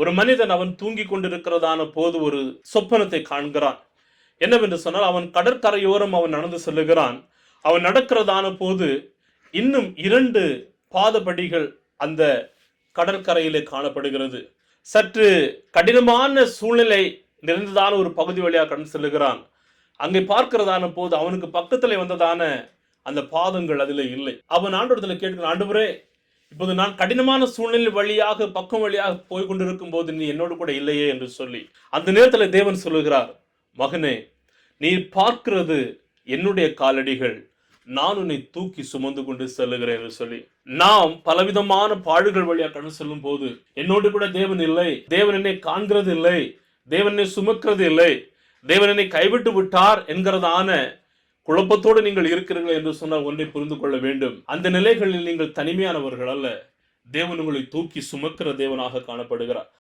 ஒரு மனிதன் அவன் தூங்கி கொண்டிருக்கிறதான போது ஒரு சொப்பனத்தை காண்கிறான். என்னவென்று சொன்னால் அவன் கடற்கரையோரம் அவன் நடந்து செல்லுகிறான். அவன் நடக்கிறதான போது இன்னும் இரண்டு பாதபடிகள் அந்த கடற்கரையிலே காணப்படுகிறது. சற்று கடினமான சூழ்நிலை நிறைந்ததான ஒரு பகுதி வழியாக கடந்து செல்லுகிறான். அங்கே பார்க்கிறதான போது அவனுக்கு பக்கத்தில் வந்ததான அந்த பாதங்கள் அதில் இல்லை. அவன் ஆண்டவரத்துல கேட்கிறான் ஆண்டவரே இப்போது நான் கடினமான சூழ்நிலை வழியாக பக்கம் வழியாக போய் கொண்டிருக்கும் போது நீ என்னோடு கூட இல்லையே என்று சொல்லி அந்த நேரத்தில் தேவன் சொல்லுகிறார் மகனே நீ பார்க்கிறது என்னுடைய காலடிகள். நான் உன்னை தூக்கி சுமந்து கொண்டு செல்லுகிறேன் என்று சொல்லி நாம் பலவிதமான பாடுகள் வழியாக கடந்து செல்லும் போது என்னோடு கூட தேவன் இல்லை. தேவன் என்னை காண்கிறது இல்லை தேவன் என்னை சுமக்கிறது இல்லை தேவன் என்னை கைவிட்டு விட்டார் என்கிறதான குழப்பத்தோடு நீங்கள் இருக்கிறீர்கள் என்று சொன்னால் ஒன்றை புரிந்து கொள்ள வேண்டும். அந்த நிலைகளில் நீங்கள் தனிமையானவர்கள் அல்ல. தேவன் உங்களை தூக்கி சுமக்கிற தேவனாக காணப்படுகிறார்.